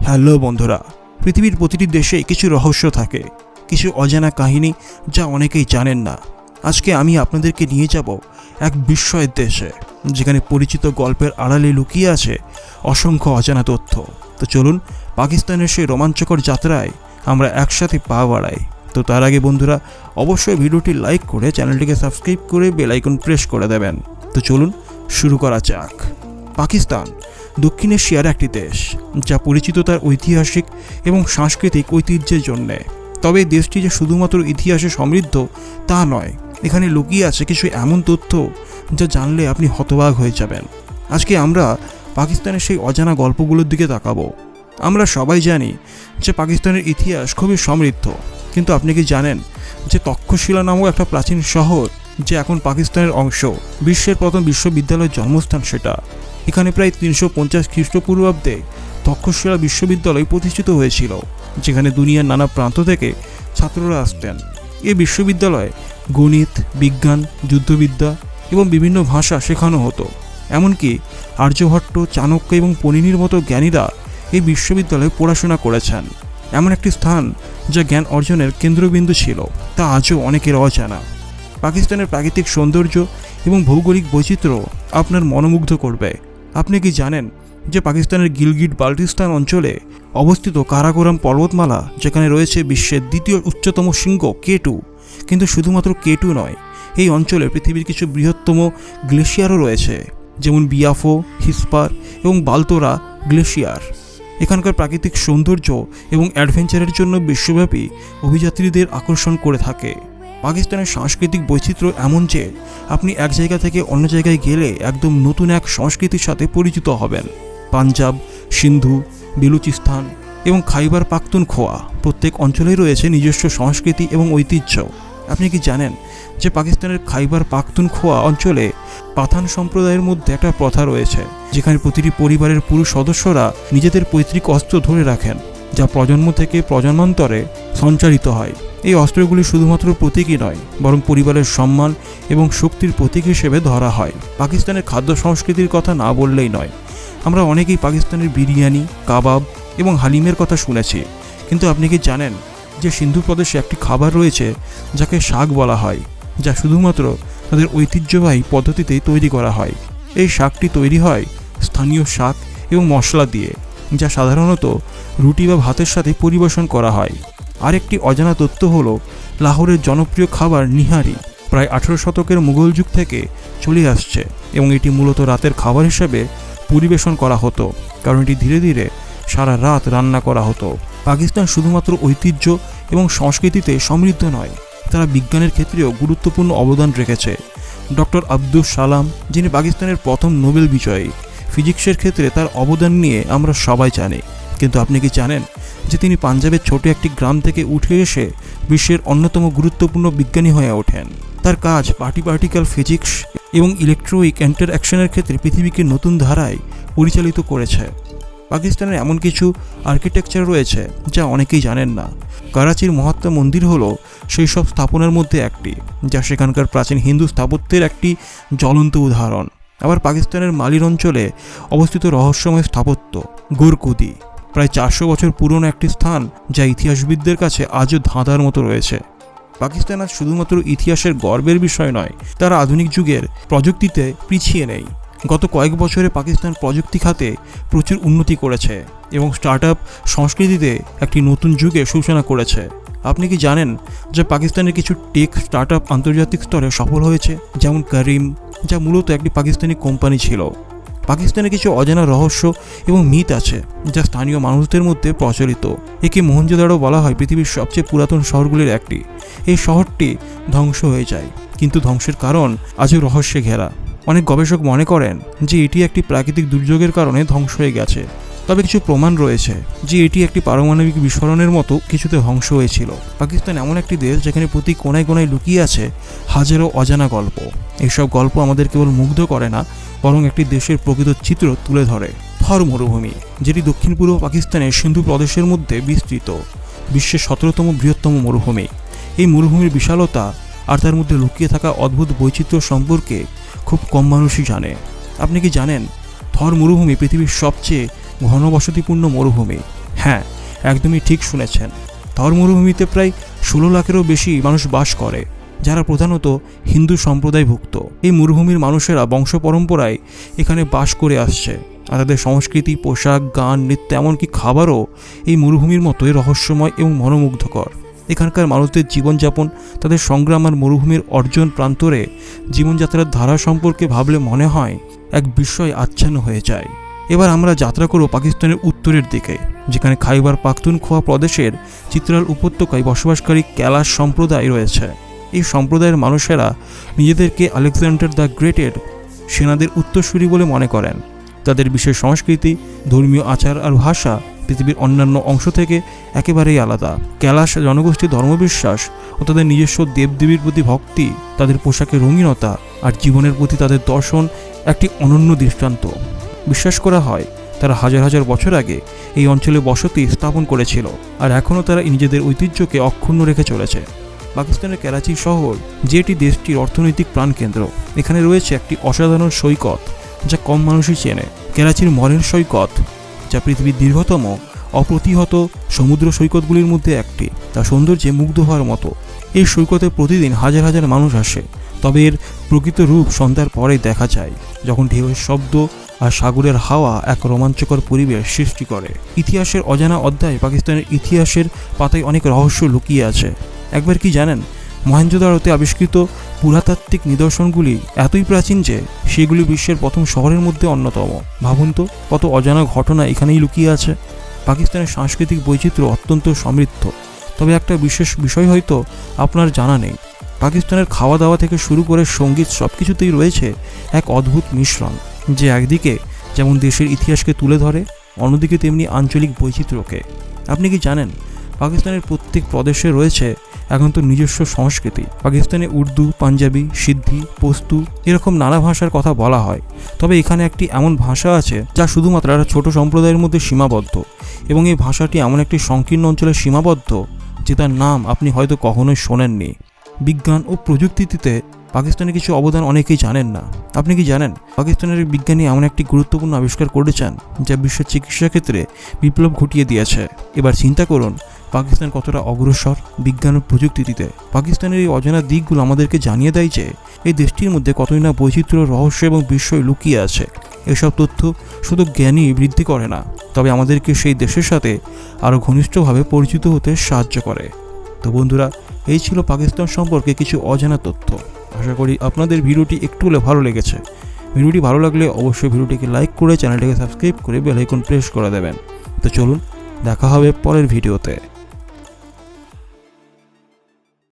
Hello বন্ধুরা, পৃথিবীর প্রতিটি দেশে কিছু রহস্য থাকে, কিছু অজানা কাহিনী যা অনেকেই জানেন না। আজকে আমি আপনাদেরকে নিয়ে যাব এক বিস্ময়ের দেশে, যেখানে পরিচিত গল্পের আড়ালে লুকিয়ে আছে অসংখ্য অজানা তথ্য। তো চলুন, পাকিস্তানের সেই রোমাঞ্চকর যাত্রায় আমরা একসাথে পা বাড়াই। তো তার আগে বন্ধুরা, অবশ্যই ভিডিওটি লাইক করে চ্যানেলটিকে সাবস্ক্রাইব করে বেল আইকন প্রেস করে দেবেন। তো চলুন, শুরু করা যাক। পাকিস্তান দক্ষিণ এশিয়ার একটি দেশ, যা পরিচিত তার ঐতিহাসিক এবং সাংস্কৃতিক ঐতিহ্যের জন্যে। তবে দেশটি যে শুধুমাত্র ইতিহাসে সমৃদ্ধ, তা নয়, এখানে লুকিয়ে আছে কিছু এমন তথ্য যা জানলে আপনি হতবাক হয়ে যাবেন। আজকে আমরা পাকিস্তানের সেই অজানা গল্পগুলোর দিকে তাকাবো। আমরা সবাই জানি যে পাকিস্তানের ইতিহাস খুবই সমৃদ্ধ, কিন্তু আপনি কি জানেন যে তক্ষশিলা নামক একটা প্রাচীন শহর, যে এখন পাকিস্তানের অংশ, বিশ্বের প্রথম বিশ্ববিদ্যালয়ের জন্মস্থান সেটা? এখানে প্রায় তিনশো পঞ্চাশ খ্রিস্টপূর্বাব্দে তক্ষশিলা বিশ্ববিদ্যালয় প্রতিষ্ঠিত হয়েছিল, যেখানে দুনিয়ার নানা প্রান্ত থেকে ছাত্ররা আসতেন। এই বিশ্ববিদ্যালয়ে গণিত, বিজ্ঞান, যুদ্ধবিদ্যা এবং বিভিন্ন ভাষা শেখানো হতো। এমনকি আর্যভট্ট, চাণক্য এবং পণিনির মতো জ্ঞানীরা এই বিশ্ববিদ্যালয়ে পড়াশোনা করেছেন। এমন একটি স্থান যা জ্ঞান অর্জনের কেন্দ্রবিন্দু ছিল, তা আজও অনেকের অজানা। পাকিস্তানের প্রাকৃতিক সৌন্দর্য এবং ভৌগোলিক বৈচিত্র্য আপনার মনোমুগ্ধ করবে। আপনি কি জানেন যে পাকিস্তানের গিলগিট বাল্টিস্তান অঞ্চলে অবস্থিত কারাকোরাম পর্বতমালা, যেখানে রয়েছে বিশ্বের দ্বিতীয় উচ্চতম শৃঙ্গ কে টু, কিন্তু শুধুমাত্র কে টু নয়, এই অঞ্চলে পৃথিবীর কিছু বৃহত্তম গ্লেশিয়ারও রয়েছে, যেমন বিয়াফো, হিসপার এবং বালতোরা গ্লেশিয়ার। এখানকার প্রাকৃতিক সৌন্দর্য এবং অ্যাডভেঞ্চারের জন্য বিশ্বব্যাপী অভিযাত্রীদের আকর্ষণ করে থাকে। পাকিস্তানের সাংস্কৃতিক বৈচিত্র্য এমন যে, আপনি এক জায়গা থেকে অন্য জায়গায় গেলে একদম নতুন এক সংস্কৃতির সাথে পরিচিত হবেন। পাঞ্জাব, সিন্ধু, বেলুচিস্তান এবং খাইবার পাখতুন খোয়া প্রত্যেক অঞ্চলেই রয়েছে নিজস্ব সংস্কৃতি এবং ঐতিহ্য। আপনি কি জানেন যে পাকিস্তানের খাইবার পাখতুন খোয়া অঞ্চলে পাঠান সম্প্রদায়ের মধ্যে একটা প্রথা রয়েছে, যেখানে প্রতিটি পরিবারের পুরুষ সদস্যরা নিজেদের পৈতৃক অস্ত্র ধরে রাখেন, যা প্রজন্ম থেকে প্রজন্মান্তরে সঞ্চারিত হয়। এই অস্ত্রগুলি শুধুমাত্র প্রতীকই নয়, বরং পরিবারের সম্মান এবং শক্তির প্রতীক হিসেবে ধরা হয়। পাকিস্তানের খাদ্য সংস্কৃতির কথা না বললেই নয়। আমরা অনেকেই পাকিস্তানের বিরিয়ানি, কাবাব এবং হালিমের কথা শুনেছি। কিন্তু আপনি কি জানেন যে সিন্ধু প্রদেশে একটি খাবার রয়েছে যাকে শাক বলা হয়, যা শুধুমাত্র তাদের ঐতিহ্যবাহী পদ্ধতিতেই তৈরি করা হয়? এই শাকটি তৈরি হয় স্থানীয় শাক এবং মশলা দিয়ে, যা সাধারণত রুটি বা ভাতের সাথে পরিবেশন করা হয়। আরেকটি অজানা তথ্য হলো, লাহোরের জনপ্রিয় খাবার নিহারি প্রায় আঠেরো শতকের মুঘল যুগ থেকে চলে আসছে এবং এটি মূলত রাতের খাবার হিসেবে পরিবেশন করা হতো, কারণ এটি ধীরে ধীরে সারা রাত রান্না করা হতো। পাকিস্তান শুধুমাত্র ঐতিহ্য এবং সংস্কৃতিতে সমৃদ্ধ নয়, তারা বিজ্ঞানের ক্ষেত্রেও গুরুত্বপূর্ণ অবদান রেখেছে। ডক্টর আব্দুল সালাম, যিনি পাকিস্তানের প্রথম নোবেল বিজয়ী, ফিজিক্সের ক্ষেত্রে তার অবদান নিয়ে আমরা সবাই জানি, কিন্তু আপনি কি জানেন যে তিনি পাঞ্জাবের ছোট একটি গ্রাম থেকে উঠে এসে বিশ্বের অন্যতম গুরুত্বপূর্ণ বিজ্ঞানী হয়ে ওঠেন। তার কাজ পার্টি পার্টিক্যাল ফিজিক্স এবং ইলেকট্রোইক ইন্টারঅ্যাকশনের ক্ষেত্রে পৃথিবীকে নতুন ধারায় পরিচালিত করেছে। পাকিস্তানের এমন কিছু আর্কিটেকচার রয়েছে যা অনেকেই জানেন না। করাচির মহাত্মা মন্দির হলো সেই সব স্থাপনার মধ্যে একটি, যা সেখানকার প্রাচীন হিন্দু স্থাপত্যের একটি জ্বলন্ত উদাহরণ। আবার পাকিস্তানের মালির অঞ্চলে অবস্থিত রহস্যময় স্থাপত্য গোরকুদি। প্রায় চারশো বছর পুরনো একটি স্থান যা ইতিহাসবিদদের কাছে আজও ধাঁধার মতো রয়েছে। পাকিস্তান আজ শুধুমাত্র ইতিহাসের গর্বের বিষয় নয়, তারা আধুনিক যুগের প্রযুক্তিতে পিছিয়ে নেই। গত কয়েক বছরে পাকিস্তান প্রযুক্তি খাতে প্রচুর উন্নতি করেছে এবং স্টার্ট আপ সংস্কৃতিতে একটি নতুন যুগে সূচনা করেছে। আপনি কি জানেন যে পাকিস্তানের কিছু টেক স্টার্ট আন্তর্জাতিক স্তরে সফল হয়েছে? যেমন করিম, যা মূলত একটি পাকিস্তানি কোম্পানি ছিল। পাকিস্তানে কিছু অজানা রহস্য এবং মিথ আছে, যা স্থানীয় মানুষদের মধ্যে প্রচলিত। একে মোহনজোদারো বলা হয় পৃথিবীর সবচেয়ে পুরাতন শহরগুলির একটি। এই শহরটি ধ্বংস হয়ে যায়, কিন্তু ধ্বংসের কারণ আজও রহস্যে ঘেরা। অনেক গবেষক মনে করেন যে এটি একটি প্রাকৃতিক দুর্যোগের কারণে ধ্বংস হয়ে গেছে। তবে কিছু প্রমাণ রয়েছে যে এটি একটি পারমাণবিক বিস্ফোরণের মতো কিছুতে ধ্বংস হয়েছিল। পাকিস্তান এমন একটি দেশ যেখানে প্রতি কোনায় কোনায় লুকিয়ে আছে হাজারো অজানা গল্প। এইসব গল্প আমাদের কেবল মুগ্ধ করে না, বরং একটি দেশের প্রকৃত চিত্র তুলে ধরে। থর মরুভূমি, যেটি দক্ষিণ পূর্ব পাকিস্তানের সিন্ধু প্রদেশের মধ্যে বিস্তৃত, বিশ্বের সতেরোতম বৃহত্তম মরুভূমি। এই মরুভূমির বিশালতা আর তার মধ্যে লুকিয়ে থাকা অদ্ভুত বৈচিত্র্য সম্পর্কে খুব কম মানুষই জানে। আপনি কি জানেন, থর মরুভূমি পৃথিবীর সবচেয়ে ঘনবসতিপূর্ণ মরুভূমি? হ্যাঁ একদমই ঠিক শুনেছেন। থর মরুভূমিতে প্রায় ষোলো লাখেরও বেশি মানুষ বাস করে। যারা প্রধানত হিন্দু সম্প্রদায়ভুক্ত। এই মরুভূমির মানুষেরা বংশ পরম্পরায় এখানে বাস করে আসছে। আর তাদের সংস্কৃতি, পোশাক, গান, নৃত্য, এমনকি খাবারও এই মরুভূমির মতোই রহস্যময় এবং মনোমুগ্ধকর। এখানকার মানুষদের জীবনযাপন, তাদের সংগ্রাম আর মরুভূমির অর্জন প্রান্তরে জীবনযাত্রার ধারা সম্পর্কে ভাবলে মনে হয় এক বিস্ময় আচ্ছন্ন হয়ে যায়। এবার আমরা যাত্রা করব পাকিস্তানের উত্তরের দিকে, যেখানে খাইবার পাখতুনখোয়া প্রদেশের চিত্রাল উপত্যকায় বসবাসকারী ক্যালাস সম্প্রদায় রয়েছে। এই সম্প্রদায়ের মানুষেরা নিজেদেরকে আলেকজান্ডার দ্য গ্রেটের সেনাদের উত্তরসূরি বলে মনে করেন। তাদের বিশেষ সংস্কৃতি, ধর্মীয় আচার আর ভাষা পৃথিবীর অন্যান্য অংশ থেকে একেবারেই আলাদা। ক্যালাস জনগোষ্ঠীর ধর্মবিশ্বাস ও তাদের নিজস্ব দেবদেবীর প্রতি ভক্তি, তাদের পোশাকের রঙিনতা আর জীবনের প্রতি তাদের দর্শন একটি অনন্য দৃষ্টান্ত। বিশ্বাস করা হয়, তারা হাজার হাজার বছর আগে এই অঞ্চলে বসতি স্থাপন করেছিল আর এখনও তারা নিজেদের ঐতিহ্যকে অক্ষুণ্ণ রেখে চলেছে। পাকিস্তানের করাচি শহর, যেটি দেশটির অর্থনৈতিক প্রাণকেন্দ্র। এখানে রয়েছে একটি অসাধারণ সৈকত, যা কম মানুষই চেনে। করাচির মরেন সৈকত, যা পৃথিবীর দীর্ঘতম, অপ্রতিহত সমুদ্র সৈকতগুলির মধ্যে একটি। তা সৌন্দর্যে মুগ্ধ হওয়ার মতো। এই সৈকতে প্রতিদিন হাজার হাজার মানুষ আসে। তবে এর প্রকৃত রূপ সন্ধ্যার পরেই দেখা যায়, যখন ঢেউয়ের শব্দ আর সাগরের হাওয়া এক রোমাঞ্চকর পরিবেশ সৃষ্টি করে। ইতিহাসের অজানা অধ্যায় পাকিস্তানের ইতিহাসের পাতায় অনেক রহস্য লুকিয়ে আছে। একবার কি জানেন মহেঞ্জোদারোতে আবিষ্কৃত পুরাতাত্ত্বিক নিদর্শনগুলি এতই প্রাচীন যে সেগুলি বিশ্বের প্রথম শহরের মধ্যে অন্যতম। ভাবুন তো, কত অজানা ঘটনা এখানেই লুকিয়ে আছে। পাকিস্তানের সাংস্কৃতিক বৈচিত্র্য অত্যন্ত সমৃদ্ধ। তবে একটা বিশেষ বিষয় হয়তো আপনার জানা নেই। পাকিস্তানের খাওয়া দাওয়া থেকে শুরু করে সংগীত সব কিছুতেই রয়েছে এক অদ্ভুত মিশ্রণ, যে একদিকে যেমন দেশের ইতিহাসকে তুলে ধরে, অন্যদিকে তেমনি আঞ্চলিক বৈচিত্র্যকে। আপনি কি জানেন, পাকিস্তানের প্রত্যেক প্রদেশে রয়েছে এখন তো নিজস্ব সংস্কৃতি। পাকিস্তানে উর্দু, পাঞ্জাবি, সিদ্ধি, পস্তু এরকম নানা ভাষার কথা বলা হয়। তবে এখানে একটি এমন ভাষা আছে যা শুধুমাত্র একটা ছোট সম্প্রদায়ের মধ্যে সীমাবদ্ধ এবং এই ভাষাটি এমন একটি সংকীর্ণ অঞ্চলে সীমাবদ্ধ যে তার নাম আপনি হয়তো কখনোই শোনেননি। বিজ্ঞান ও প্রযুক্তিতে পাকিস্তানের কিছু অবদান অনেকেই জানেন না। আপনি কি জানেন পাকিস্তানের বিজ্ঞানী এমন একটি গুরুত্বপূর্ণ আবিষ্কার করেছেন যা বিশ্বের চিকিৎসা ক্ষেত্রে বিপ্লব ঘটিয়ে দিয়েছে? এবার চিন্তা করুন পাকিস্তান কতটা অগ্রসর বিজ্ঞান ও প্রযুক্তিতে? পাকিস্তানের এই অজানা দিকগুলো আমাদেরকে জানিয়ে দেয় যে, এই দেশটির মধ্যে কতই না বৈচিত্র্য, রহস্য এবং বিস্ময় লুকিয়ে আছে। এসব তথ্য শুধু জ্ঞানই বৃদ্ধি করে না, তবে আমাদেরকে সেই দেশের সাথে আরও ঘনিষ্ঠভাবে পরিচিত হতে সাহায্য করে। তো বন্ধুরা, এই ছিল পাকিস্তান সম্পর্কে কিছু অজানা তথ্য। আশা করি আপনাদের ভিডিওটি একটু হলে ভালো লেগেছে। ভিডিওটি ভালো লাগলে অবশ্যই ভিডিওটিকে লাইক করে চ্যানেলটিকে সাবস্ক্রাইব করে বেল আইকন প্রেস করে দেবেন। তো চলুন, দেখা হবে পরের ভিডিওতে।